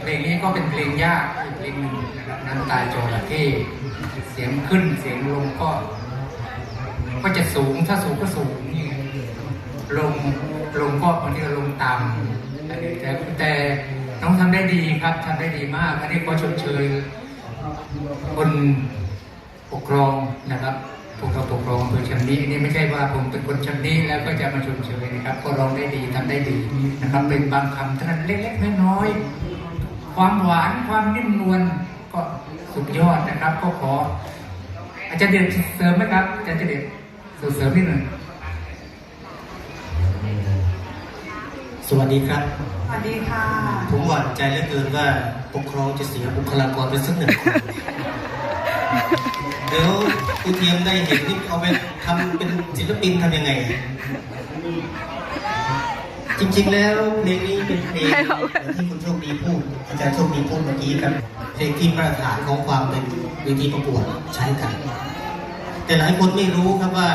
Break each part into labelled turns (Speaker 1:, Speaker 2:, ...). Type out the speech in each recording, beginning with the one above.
Speaker 1: เพลงนี้ก็เป็นเพลงยากเพลงหนึ่งนะครับน้ำตาจระเข้เสียงขึ้นเสียงลงก็ก็จะสูงถ้าสูงก็สูงนี่ลงลงก็บางทีก็ลงต่ำแต่แต่น้องทำได้ดีครับทำได้ดีมากอันนี้ก็ชมเชยคนปกครองนะครับพวกเราปกครองอำเภอชำนี้นี่ไม่ใช่ว่าผมเป็นคนชำนี้แล้วก็จะมาชมเชยนะครับ ก็ร้องได้ดีทำได้ดีนะครับ เป็นบางคำเท่านั้นเล็กๆน้อยๆ ความหวานความนิ่มนวลก็สุดยอดนะครับ ก็ขอ อาจารย์เด็ดเสริมไหมครับอาจารย์เด็ดเสริมนิดหนึ่ง
Speaker 2: สวัสดีครับ
Speaker 3: สวัสดีค่ะ
Speaker 2: ผมหวั่นใจเหลือเกินว่าปกครองจะเสียบุคลากรไปสักหนึ่งคนเดี๋ยวครูเทียมได้เห็นนี่เอาไปทำเป็นศิลปินทำยังไง จริงๆ แล้วเพลงนี้เป็นเพลงที่คุณโชคดีพูดอาจารย์โชคดีพูดเมื่อกี้ครับเพลงที่มาตรฐานของความเป็นเวทีประกวดใช้กัน แต่หลายคนไม่รู้ครับว่า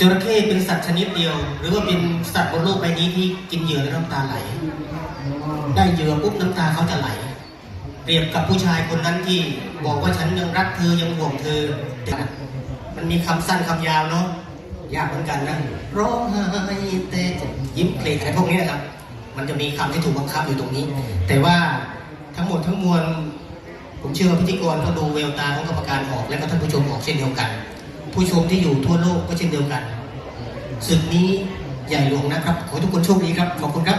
Speaker 2: จระเข้เป็นสัตว์ชนิดเดียว หรือว่าเป็นสัตว์บนโลกใบนี้ที่กินเหยื่อแล้วน้ำตาไหล ได้เหยื่อปุ๊บน้ำตาเขาจะไหล เปรียบกับผู้ชายคนนั้นที่บอกว่าฉันยังรักเธอยังห่วงเธอ มันมีคำสั้นคำยาวเนาะ ยากเหมือนกันนะร้องไห้แต่จะยิ้มเพลงอะไรพวกนี้นะครับ มันจะมีคำที่ถูกบังคับอยู่ตรงนี้ แต่ว่าทั้งหมดทั้งมวลผมเชื่อว่าพิธีกรก็ดูเวลตาของกรรมการออกและก็ท่านผู้ชมออกเช่นเดียวกัน ผู้ชมที่อยู่ทั่วโลกก็เช่นเดียวกันศึกนี้ใหญ่หลวงนะครับ ขอทุกคนโชคดีครับ ขอบคุณครับ